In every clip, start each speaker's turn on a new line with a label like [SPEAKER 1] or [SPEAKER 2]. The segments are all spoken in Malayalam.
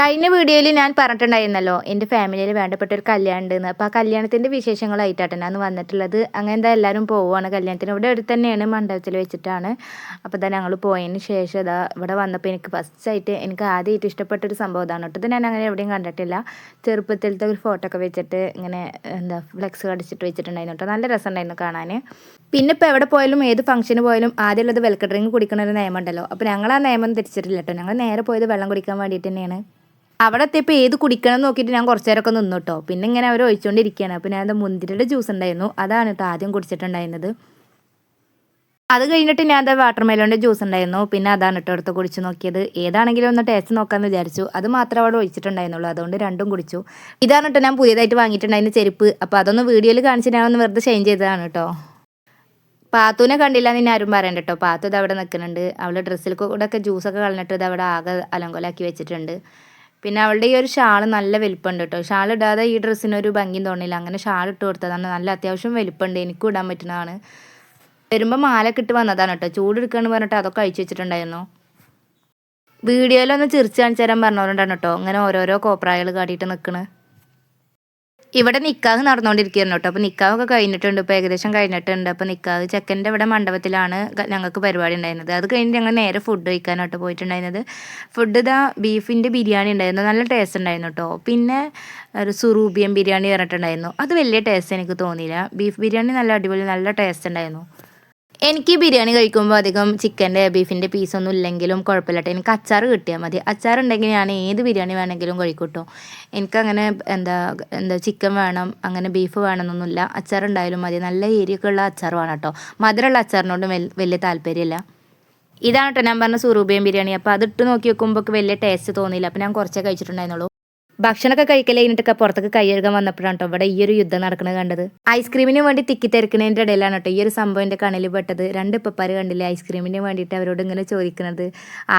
[SPEAKER 1] കഴിഞ്ഞ വീഡിയോയിൽ ഞാൻ പറഞ്ഞിട്ടുണ്ടായിരുന്നല്ലോ എന്റെ ഫാമിലിയിൽ വേണ്ടപ്പെട്ട ഒരു കല്യാണം ഉണ്ടെന്ന് അപ്പോൾ ആ കല്യാണത്തിന്റെ വിശേഷങ്ങളായിട്ടാണ് ഞാൻ വന്നിട്ടുള്ളത്. അങ്ങനെ എന്താ എല്ലാവരും പോവുകയാണ് കല്യാണത്തിന് ഇവിടെ അടുത്ത് തന്നെയാണ് മണ്ഡപത്തിൽ വെച്ചിട്ടാണ്. അപ്പോൾ തന്നെ ഞങ്ങൾ പോയതിന് ശേഷം ഇതാ ഇവിടെ വന്നപ്പോൾ എനിക്ക് ഫസ്റ്റായിട്ട് എനിക്ക് ആദ്യമായിട്ട് ഇഷ്ടപ്പെട്ട ഒരു സംഭവം ഇതാണ് കേട്ടോ. ഞാൻ അങ്ങനെ എവിടെയും കണ്ടിട്ടില്ല. ചെറുപ്പത്തിലത്തെ ഒരു ഫോട്ടോ ഒക്കെ വെച്ചിട്ട് ഇങ്ങനെ എന്താ ഫ്ലെക്സ് കടിച്ചിട്ട് വെച്ചിട്ടുണ്ടായിരുന്നു കേട്ടോ. നല്ല രസമുണ്ടായിരുന്നു കാണാൻ പിന്നെ ഇപ്പോൾ എവിടെ പോയാലും ഏത് ഫംഗ്ഷന് പോയാലും ആദ്യമുള്ളത് വെൽക്കം ഡ്രിങ്ക് കുടിക്കണ ഒരു നിയമമുണ്ടല്ലോ അപ്പോൾ ഞങ്ങൾ ആ നിയമം തിരിച്ചിട്ടില്ല കേട്ടോ. ഞങ്ങൾ നേരെ പോയത് വെള്ളം കുടിക്കാൻ വേണ്ടിയിട്ട് തന്നെയാണ്. അവിടെ എത്തിയപ്പോൾ ഏത് കുടിക്കണം നോക്കിയിട്ട് ഞാൻ കുറച്ച് നേരമൊക്കെ നിന്നു കേട്ടോ. പിന്നെ ഇങ്ങനെ അവർ ഒഴിച്ചുകൊണ്ടിരിക്കുകയാണ് അപ്പോൾ ഞാൻ എന്താ മുന്തിരിയുടെ ജ്യൂസ് ഉണ്ടായിരുന്നു. അതാണ് കേട്ടോ ആദ്യം കുടിച്ചിട്ടുണ്ടായിരുന്നത്. അത് കഴിഞ്ഞിട്ട് ഞാൻ എന്താ വാട്ടർ മെലോന്റെ ജ്യൂസ് ഉണ്ടായിരുന്നു. പിന്നെ അതാണ് കേട്ടോ അടുത്ത് കുടിച്ച് നോക്കിയത്. ഏതാണെങ്കിലും ഒന്ന് ടേസ്റ്റ് നോക്കാമെന്ന് വിചാരിച്ചു. അത് മാത്രം അവിടെ ഒഴിച്ചിട്ടുണ്ടായിരുന്നുള്ളൂ. അതുകൊണ്ട് രണ്ടും കുടിച്ചു. ഇതാണ് കേട്ടോ ഞാൻ പുതിയതായിട്ട് വാങ്ങിയിട്ടുണ്ടായിരുന്ന ചെരുപ്പ്. അപ്പോൾ അതൊന്ന് വീഡിയോയിൽ കാണിച്ച് ഞാൻ ഒന്ന് വെറുതെ ചേഞ്ച് ചെയ്തതാണ് കേട്ടോ പാത്തുവിനെ കണ്ടില്ല എന്ന് ഇനി ആരും പറയണ്ട കേട്ടോ പാത്തു ഇത് അവിടെ നിൽക്കുന്നുണ്ട് അവൾ ഡ്രസ്സിൽ കൂടെ ഒക്കെ ജ്യൂസൊക്കെ കളഞ്ഞിട്ട് ഇത് അവിടെ ആകെ അലങ്കോലാക്കി വെച്ചിട്ടുണ്ട്. പിന്നെ അവളുടെ ഈ ഒരു ഷാൾ നല്ല വലിപ്പമുണ്ട് കേട്ടോ ഷാൾ ഇടാതെ ഈ ഡ്രസ്സിനൊരു ഭംഗിയും തോന്നില്ല അങ്ങനെ ഷാൾ ഇട്ട് കൊടുത്തതാണ്. നല്ല അത്യാവശ്യം വലിപ്പമുണ്ട് എനിക്കും ഇടാൻ പറ്റുന്നതാണ്. വരുമ്പോൾ മാലൊക്കെ ഇട്ട് വന്നതാണ് കേട്ടോ ചൂടെടുക്കുകയെന്ന് പറഞ്ഞിട്ട് അതൊക്കെ അഴിച്ചു വെച്ചിട്ടുണ്ടായിരുന്നു. വീഡിയോയിലൊന്ന് ചിരിച്ച് കാണിച്ചു തരാൻ പറഞ്ഞവരുണ്ടാണ് കേട്ടോ അങ്ങനെ ഓരോരോ കോപ്രായകൾ കാട്ടിയിട്ട് നിൽക്കണ് ഇവിടെ നിക്കാഹ് നടന്നുകൊണ്ടിരിക്കുകയാണ് കേട്ടോ. അപ്പോൾ നിക്കാഹൊക്കെ കഴിഞ്ഞിട്ടുണ്ട്. ഇപ്പോൾ ഏകദേശം കഴിഞ്ഞിട്ടുണ്ട്. അപ്പോൾ നിക്കാഹ് ചെക്കന്റെ ഇവിടെ മണ്ഡപത്തിലാണ് ഞങ്ങൾക്ക് പരിപാടി ഉണ്ടായിരുന്നത്. അത് കഴിഞ്ഞ് ഞങ്ങൾ നേരെ ഫുഡ് കഴിക്കാനായിട്ട് പോയിട്ടുണ്ടായിരുന്നത്. ഫുഡ് ഇതാ ബീഫിന്റെ ബിരിയാണി ഉണ്ടായിരുന്നു. നല്ല ടേസ്റ്റ് ഉണ്ടായിരുന്നു കേട്ടോ. പിന്നെ ഒരു സുറൂബിയൻ ബിരിയാണി പറഞ്ഞിട്ടുണ്ടായിരുന്നു. അത് വലിയ ടേസ്റ്റ് എനിക്ക് തോന്നിയില്ല. ബീഫ് ബിരിയാണി നല്ല അടിപൊളി നല്ല ടേസ്റ്റ് ഉണ്ടായിരുന്നു. എനിക്ക് ബിരിയാണി കഴിക്കുമ്പോൾ അധികം ചിക്കന്റെ ബീഫിന്റെ പീസൊന്നും ഇല്ലെങ്കിലും കുഴപ്പമില്ല കേട്ടോ എനിക്ക് അച്ചാർ കിട്ടിയാൽ മതി. അച്ചാർ ഉണ്ടെങ്കിൽ ഞാൻ ഏത് ബിരിയാണി വേണമെങ്കിലും കഴിക്കൂട്ടോ. കേട്ടോ എനിക്കങ്ങനെ എന്താ എന്താ ചിക്കൻ വേണം അങ്ങനെ ബീഫ് വേണമെന്നൊന്നുമില്ല. അച്ചാർ ഉണ്ടായാലും മതി. നല്ല ഏരിയൊക്കെ ഉള്ള അച്ചാർ വേണം കേട്ടോ മധുരമുള്ള അച്ചാറിനോട് വലിയ താല്പര്യമില്ല. ഇതാണ് കേട്ടോ ഞാൻ പറഞ്ഞ സുറൂബിയൻ ബിരിയാണി. അപ്പോൾ അതിട്ട് നോക്കി വെക്കുമ്പോൾ വലിയ ടേസ്റ്റ് തോന്നിയില്ല. അപ്പോൾ ഞാൻ കുറച്ചേ കഴിച്ചിട്ടുണ്ടായിരുന്നുള്ളൂ. ഭക്ഷണമൊക്കെ കഴിക്കൽ കഴിഞ്ഞിട്ടൊക്കെ പുറത്തേക്ക് കൈ കഴുകാൻ വന്നപ്പോഴാണ് കേട്ടോ ഇവിടെ ഈ ഒരു യുദ്ധം നടക്കുന്നത് കണ്ടത്. ഐസ്ക്രീമിന് വേണ്ടി തിക്കി തിരക്കുന്നതിന്റെ ഇടയിലാണ് കേട്ടോ ഈ ഒരു സംഭവം എന്റെ കണ്ണിൽ പെട്ടത്. രണ്ട് ഇപ്പപ്പാർ കണ്ടില്ലേ ഐസ്ക്രീമിന് വേണ്ടിയിട്ട് അവരോട് ഇങ്ങനെ ചോദിക്കുന്നത്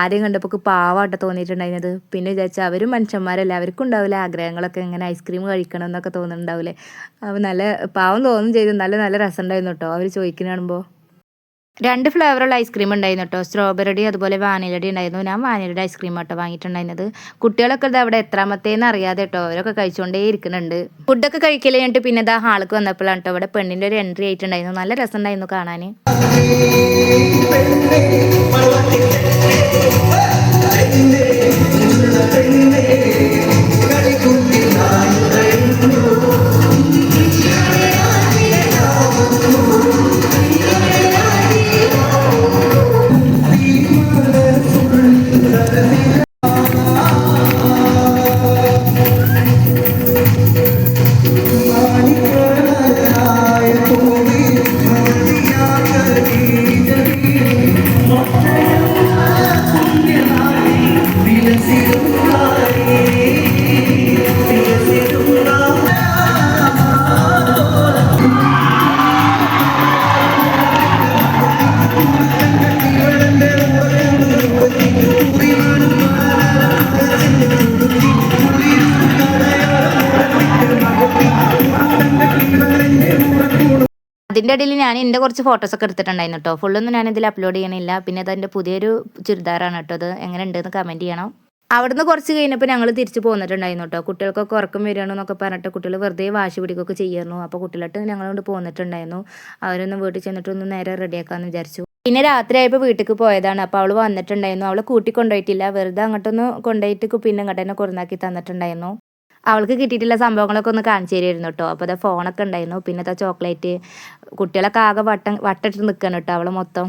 [SPEAKER 1] ആദ്യം കണ്ടപ്പോൾ പാവാട്ടോ തോന്നിയിട്ടുണ്ടായിരുന്നത്. പിന്നെ വിചാരിച്ചാൽ അവരും മനുഷ്യന്മാരല്ലേ അവർക്കും ഉണ്ടാവില്ല ആഗ്രഹങ്ങളൊക്കെ ഇങ്ങനെ ഐസ്ക്രീം കഴിക്കണം എന്നൊക്കെ തോന്നുന്നുണ്ടാവില്ലേ. അപ്പോൾ നല്ല പാവം തോന്നും ചെയ്തു. നല്ല നല്ല രസം ഉണ്ടായിരുന്നു കേട്ടോ അവർ ചോദിക്കുന്ന രണ്ട് ഫ്ലേവറുള്ള ഐസ്ക്രീം ഉണ്ടായിരുന്നു കേട്ടോ സ്ട്രോബെറിയുടെ അതുപോലെ വാനിലയുടെ ഉണ്ടായിരുന്നു. ഞാൻ വാനിലയുടെ ഐസ്ക്രീം കേട്ടോ വാങ്ങിയിട്ടുണ്ടായിരുന്നത്. കുട്ടികളൊക്കെ ഇത് അവിടെ എത്രാമത്തേന്ന് അറിയാതെ കേട്ടോ അവരൊക്കെ കഴിച്ചുകൊണ്ടേ ഇരിക്കുന്നുണ്ട്. ഫുഡൊക്കെ കഴിക്കൽ കഴിഞ്ഞിട്ട് പിന്നെ ഇതാ ഹാൾക്ക് വന്നപ്പോഴാണ് കേട്ടോ അവിടെ പെണ്ണിന്റെ ഒരു എൻട്രി ആയിട്ടുണ്ടായിരുന്നു നല്ല രസം ഉണ്ടായിരുന്നു കാണാൻ അതിന്റെ ഇടയിൽ ഞാൻ എന്റെ കുറച്ച് ഫോട്ടോസ് ഫോട്ടോസൊക്കെ എടുത്തിട്ടുണ്ടായിരുന്നു കേട്ടോ ഫുള്ളൊന്നും ഞാൻ ഇതിൽ അപ്ലോഡ് ചെയ്യണില്ല. പിന്നെ അതെന്റെ പുതിയൊരു ചുരിദാറാണ് കേട്ടോ അത്. എങ്ങനെ ഉണ്ടെന്ന് കമന്റ് ചെയ്യണം. അവിടുന്ന് കുറച്ച് കഴിഞ്ഞപ്പോൾ ഞങ്ങൾ തിരിച്ച് പോന്നിട്ടുണ്ടായിരുന്നു കേട്ടോ കുട്ടികൾക്കൊക്കെ ഉറക്കം വരികയാണെന്നൊക്കെ പറഞ്ഞിട്ട് കുട്ടികൾ വെറുതെ വാശി പിടിക്കുകയൊക്കെ ചെയ്യായിരുന്നു അപ്പോൾ കുട്ടികളായിട്ട് ഞങ്ങളോട് പോന്നിട്ടുണ്ടായിരുന്നു. അവരൊന്ന് വീട്ടിൽ ചെന്നിട്ട് ഒന്ന് നേരെ റെഡിയാക്കാമെന്ന് വിചാരിച്ചു. പിന്നെ രാത്രിയായപ്പോൾ വീട്ടിലേക്ക് പോയതാണ്. അപ്പോൾ അവൾ വന്നിട്ടുണ്ടായിരുന്നു. അവളെ കൂട്ടി കൊണ്ടുപോയിട്ടില്ല വെറുതെ അങ്ങോട്ടൊന്ന് കൊണ്ടുപോയിട്ട് പിന്നെ ഇങ്ങോട്ട് തന്നെ കൊടുന്നാക്കി തന്നിട്ടുണ്ടായിരുന്നു. അവൾക്ക് കിട്ടിയിട്ടുള്ള സംഭവങ്ങളൊക്കെ ഒന്ന് കാണിച്ചു തരുമായിരുന്നു കേട്ടോ. അപ്പോൾ അതാ ഫോണൊക്കെ ഉണ്ടായിരുന്നു. പിന്നെ അതാ ചോക്ലേറ്റ് കുട്ടികളൊക്കെ ആകെ വട്ടം വട്ടിട്ട് നിൽക്കണം കേട്ടോ അവൾ മൊത്തം.